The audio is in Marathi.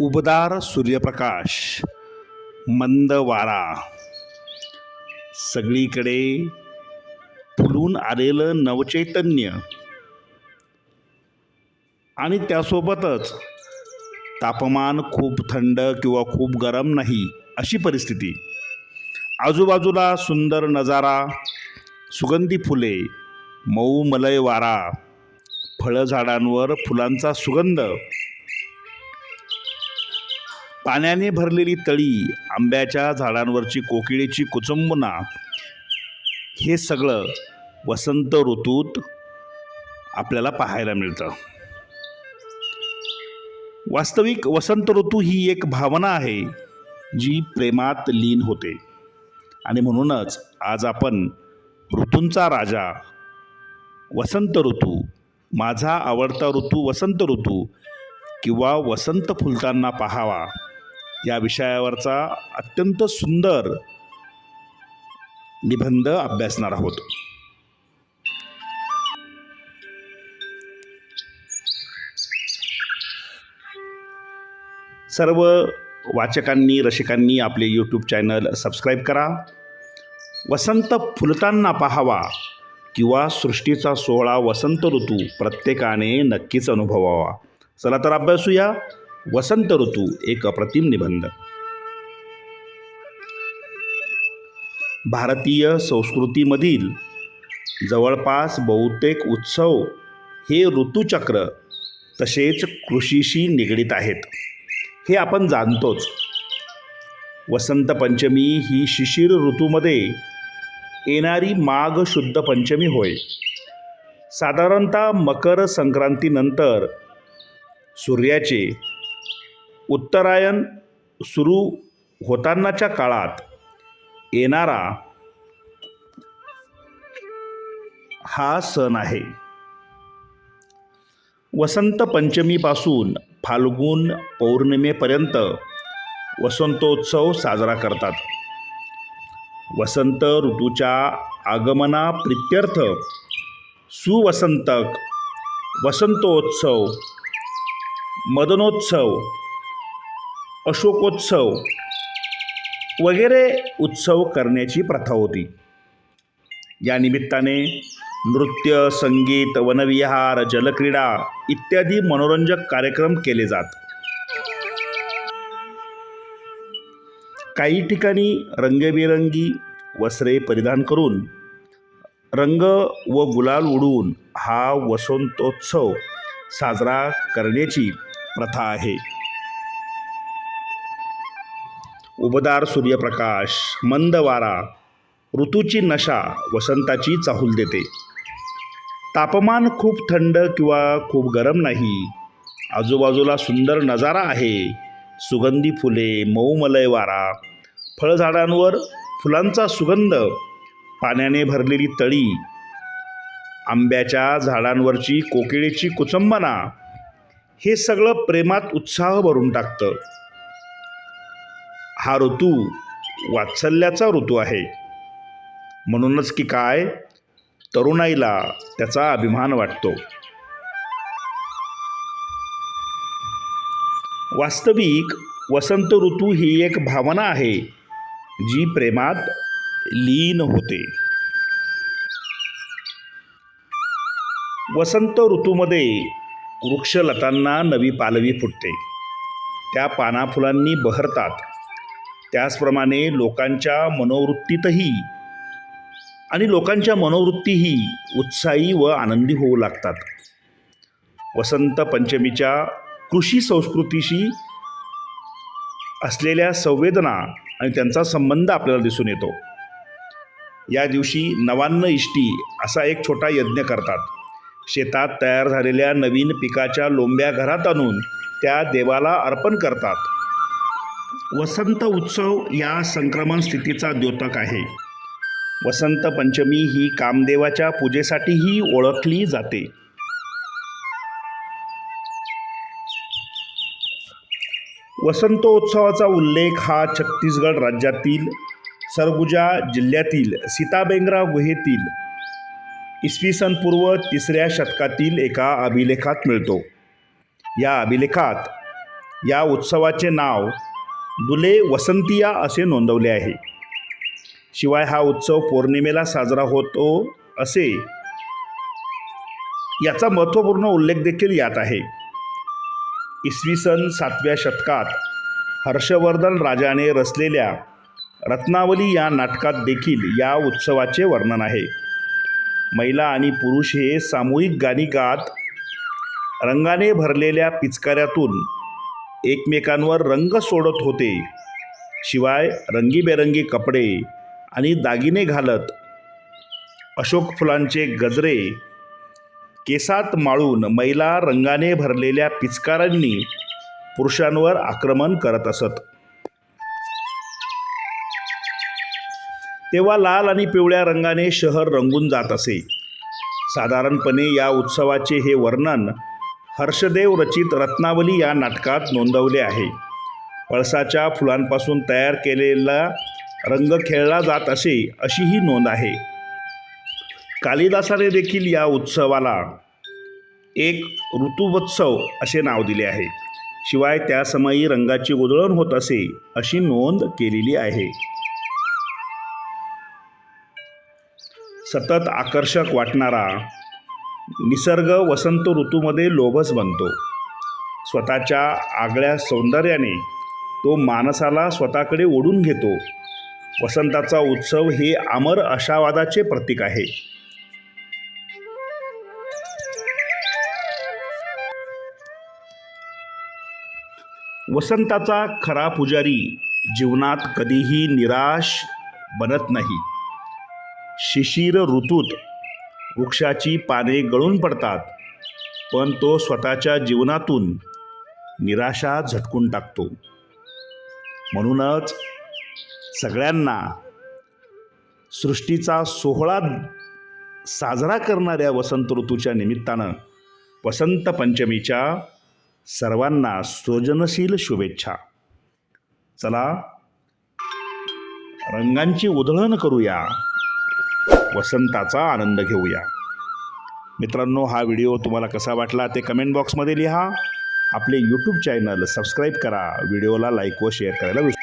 उबदार सूर्यप्रकाश मंद वारा. सगळीकडे फुलून आलेलं नवचैतन्य. आणि त्यासोबतच तापमान खूप थंड किंवा खूप गरम नाही अशी परिस्थिती. आजूबाजूला सुंदर नजारा सुगंधी फुले मऊ मलय वारा फळझाडांवर फुलांचा सुगंध. पाण्याने भरलेली तळी आंब्याच्या झाडांवरची कोकिळेची कुचंबना हे सगळं वसंत ऋतूत आपल्याला पाहायला मिळतं. वास्तविक वसंत ऋतू ही एक भावना आहे जी प्रेमात लीन होते. आणि म्हणूनच आज आपण ऋतूंचा राजा वसंत ऋतू माझा आवडता ऋतू वसंत ऋतू किंवा वसंत फुलताना पाहावा या विषयावरचा अत्यंत सुंदर निबंध अभ्यासणार आहोत. सर्व वाचकांनी रसिकांनी आपले यूट्यूब चॅनल सबस्क्राईब करा. वसंत फुलताना पाहावा किंवा सृष्टीचा सोहळा वसंत ऋतू प्रत्येकाने नक्कीच अनुभवावा. चला तर अभ्यासूया. वसंत ऋतू एक अप्रतिम निबंध. भारतीय संस्कृतीमधील जवळपास बहुतेक उत्सव हे ऋतुचक्र तसेच कृषीशी निगडीत आहेत. हे आपण जाणतोच. वसंत पंचमी ही शिशिर ऋतूमध्ये येणारी माघ शुद्ध पंचमी होय. साधारणतः मकर संक्रांतीनंतर सूर्याचे उत्तरायण सुरू होतानाच्या काळात येणारा हा सण आहे. वसंत पंचमीपासून फाल्गुन पौर्णिमेपर्यंत वसंतोत्सव साजरा करतात. वसंत ऋतूच्या आगमना प्रित्यर्थ सुवसंतक वसंतोत्सव मदनोत्सव अशोकोत्सव वगैरे उत्सव करण्याची प्रथा होती. या निमित्ताने नृत्य संगीत वनविहार जलक्रीडा इत्यादी मनोरंजक कार्यक्रम केले जात. काही ठिकाणी रंगबिरंगी वस्त्रे परिधान करून रंग व गुलाल उडवून हा वसंतोत्सव साजरा करण्याची प्रथा आहे. उबदार सूर्यप्रकाश मंद वारा ऋतूची नशा वसंताची चाहूल देते. तापमान खूप थंड किंवा खूप गरम नाही. आजूबाजूला सुंदर नजारा आहे. सुगंधी फुले मऊमलय वारा फळझाडांवर फुलांचा सुगंध पाण्याने भरलेली तळी आंब्याच्या झाडांवरची कोकिळेची कुचंबना हे सगळं प्रेमात उत्साह भरून टाकतं. हा ऋतू वात्सल्याचा ऋतू आहे. म्हणूनच की काय? तरुणाईला त्याचा अभिमान वाटतो. वास्तविक वसंत ऋतू ही एक भावना आहे जी प्रेमात लीन होते. वसंत ऋतूमध्ये वृक्षलतांना नवी पालवी फुटते. त्या पानाफुलांनी बहरतात. त्याचप्रमाणे लोकांच्या मनोवृत्तीतही आणि लोकांच्या मनोवृत्तीही उत्साही व आनंदी होऊ लागतात. वसंत पंचमीच्या कृषी संस्कृतीशी असलेल्या संवेदना आणि त्यांचा संबंध आपल्याला दिसून येतो. या दिवशी नवान्न इष्टी असा एक छोटा यज्ञ करतात. शेतात तयार झालेल्या नवीन पिकाच्या लोंब्या घरात आणून त्या देवाला अर्पण करतात. वसंत उत्सव या संक्रमण स्थितीचा द्योतक आहे. वसंत पंचमी ही कामदेवाच्या पूजेसाठीही ओळखली जाते. वसंतोत्सवाचा उल्लेख हा छत्तीसगड राज्यातील सरगुजा जिल्ह्यातील सीताबेंगरा गुहेतील इसवी सन पूर्व तिसऱ्या शतकातील एका अभिलेखात मिळतो. या अभिलेखात या उत्सवाचे नाव दुले वसंतिया असे नोंदवले आहे. शिवाय हा उत्सव पौर्णिमेला साजरा होतो असे याचा महत्त्वपूर्ण उल्लेख देखील यात आहे. इसवी सन सातव्या शतकात हर्षवर्धन राजाने रचलेल्या रत्नावली या नाटकात देखील या उत्सवाचे वर्णन आहे. महिला आणि पुरुष हे सामूहिक गाणी गात रंगाने भरलेल्या पिचकाऱ्यातून एकमेकांवर रंग सोडत होते. शिवाय रंगीबेरंगी कपडे आणि दागिने घालत. अशोक फुलांचे गजरे केसात माळून महिला रंगाने भरलेल्या पिचकारांनी पुरुषांवर आक्रमण करत असत. तेव्हा लाल आणि पिवळ्या रंगाने शहर रंगून जात असे. साधारणपणे या उत्सवाचे हे वर्णन हर्षदेव रचित रत्नावली या नाटकात नोंदवले आहे. पळसाच्या फुलांपासून तयार केलेला रंग खेळला जात असे अशी ही नोंद आहे. कालिदासाने देखील या उत्सवाला एक ऋतुवत्सव असे नाव दिले आहे. शिवाय त्यासमयी रंगाची उधळण होत असे अशी नोंद केलेली आहे. सतत आकर्षक वाटणारा निसर्ग वसंत ऋतूमध्ये लोभस बनतो. स्वतःच्या आगळ्या सौंदर्याने तो मानसाला स्वतःकडे ओढून घेतो. वसंताचा उत्सव हे अमर आशावादाचे प्रतीक आहे. वसंताचा खरा पुजारी जीवनात कधीही निराश बनत नाही. शिशिर ऋतूत वृक्षाची पाने गळून पडतात पण तो स्वतःच्या जीवनातून निराशा झटकून टाकतो. म्हणूनच सगळ्यांना सृष्टीचा सोहळा साजरा करणाऱ्या वसंत ऋतूच्या निमित्तानं वसंत पंचमीच्या सर्वांना सृजनशील शुभेच्छा. चला रंगांची उधळण करूया. वसंताचा आनंद घेऊया. मित्रांनो हा व्हिडिओ तुम्हाला कसा वाटला ते कमेंट बॉक्समध्ये लिहा. आपले यूट्यूब चॅनल सबस्क्राईब करा. व्हिडिओला लाईक व शेअर करायला विसरू